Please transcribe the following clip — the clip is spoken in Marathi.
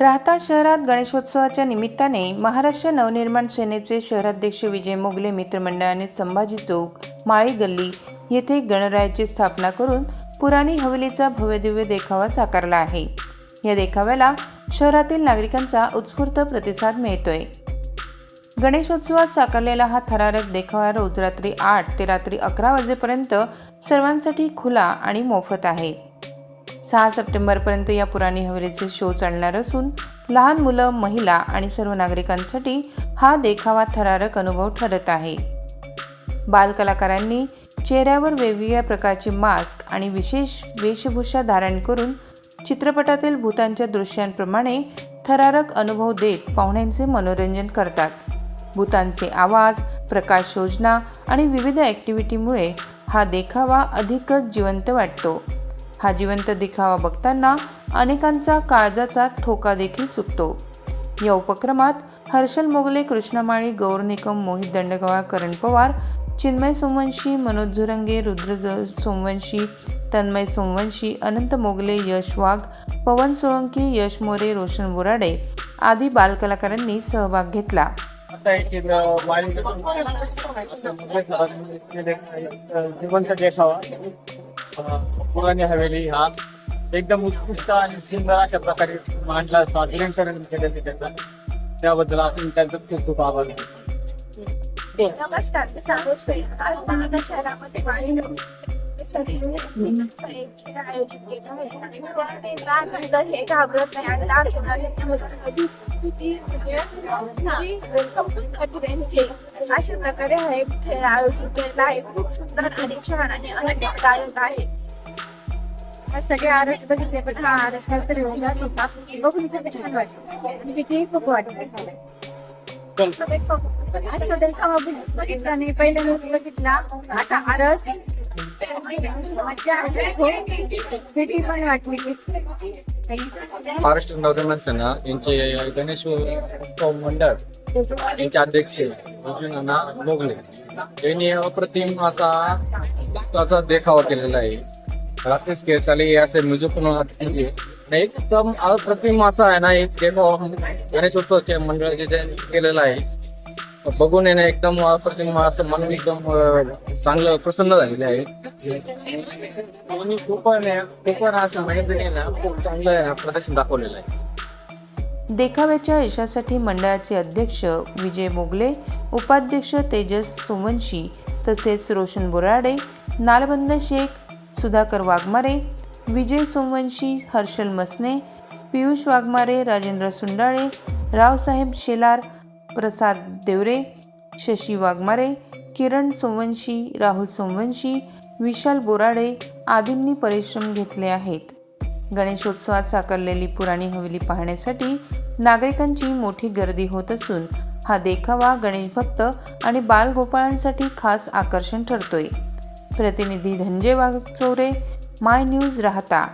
राहता शहरात गणेशोत्सवाच्या निमित्ताने महाराष्ट्र नवनिर्माण सेनेचे शहराध्यक्ष विजय मोगले मित्रमंडळाने संभाजी चौक माळी गल्ली येथे गणरायाची स्थापना करून पुराणी हवेलीचा भव्यदिव्य देखावा साकारला आहे. या देखाव्याला शहरातील नागरिकांचा उत्स्फूर्त प्रतिसाद मिळतोय. गणेशोत्सवात साकारलेला हा थरारक देखावा रोज रात्री आठ ते रात्री अकरा वाजेपर्यंत सर्वांसाठी खुला आणि मोफत आहे. सहा सप्टेंबरपर्यंत या पुराणी हवेलीचे शो चालणार असून लहान मुलं महिला आणि सर्व नागरिकांसाठी हा देखावा थरारक अनुभव ठरत आहे. बालकलाकारांनी चेहऱ्यावर वेगवेगळ्या प्रकारचे मास्क आणि विशेष वेशभूषा धारण करून चित्रपटातील भूतांच्या दृश्यांप्रमाणे थरारक अनुभव देत पाहुण्यांचे मनोरंजन करतात. भूतांचे आवाज प्रकाश योजना आणि विविध ॲक्टिव्हिटीमुळे हा देखावा अधिकच जिवंत वाटतो. हा जिवंत दिखावा बघताना अनेकांचा काळजाचा ठोका देखील चुकतो या उपक्रमात हर्षल मोगले कृष्णमाळी गौर निकम मोहित दंडगवा करण पवार चिन्मय सोमवंशी मनोज झुरंगे रुद्र सोमवंशी तन्मय सोमवंशी अनंत मोगले यश वाघ पवन सोळंकी यश मोरे रोशन बोराडे आदी बालकलाकारांनी सहभाग घेतला जिवंत देखावा अ, पुराणी हवेली हा. एकदम उत्कृष्ट आणि सुंदर अशा प्रकारे मांडला सादरीकरण केलेलं त्याचं. त्याबद्दल आपण त्यांचं खूप खूप आभार मानतो. नमस्कार. मी सागोज पेठ. आज महाराष्ट्र शहरामध्ये वाणी एक खेळ आयोजित केला आहे. आणि त्याने लहान मुलं हे घाबरत नाही. आणि लहान मुलांची मुलं अशा प्रकारे हा एक खेळ आयोजित केला आहे. खूप सुंदर आणि छान आणि आनंददायक आहे. सगळे आरस बघितले पण हा आरस काहीतरी वेगळा होता. बघून खूप छान वाटलं. आणि खूप वाटली. असं बघितला नाही. पहिले मुली बघितला. असा आरस. मज्जा आली. पण वाटली. महाराष्ट्र नवनिर्माण सेना यांचे गणेश उत्सव मंडळ यांचे अध्यक्ष अर्जुनाना मोगले यांनी अप्रतिम असा त्याचा देखावा केलेला आहे. रात्रीच खेळ चाले असे म्युझिक पण एकदम अप्रतिम असा आहे ना एक देखावा गणेशोत्सवचे मंडळाचे केलेला आहे बघून आहे एकदम अप्रतिम असं मन एकदम चांगलं प्रसन्न झालेलं आहे. दोन्ही खूप आहे असं माहिती ना खूप चांगलं प्रदर्शन दाखवलेलं आहे. देखाव्याच्या यशासाठी मंडळाचे अध्यक्ष विजय मोगले उपाध्यक्ष तेजस सोमवंशी तसेच रोशन बोराडे नालबंद शेख सुधाकर वाघमारे विजय सोमवंशी हर्षल मसने पियुष वाघमारे राजेंद्र सुंडाळे रावसाहेब शेलार प्रसाद देवरे शशी वाघमारे किरण सोमवंशी राहुल सोमवंशी विशाल बोराडे आदींनी परिश्रम घेतले आहेत. गणेशोत्सवात साकारलेली पुराणी हवेली पाहण्यासाठी नागरिकांची मोठी गर्दी होत असून हा देखावा गणेश भक्त आणि बालगोपाळांसाठी खास आकर्षण ठरतोय. प्रतिनिधी धनंजय वाघचोरे माय न्यूज राहता.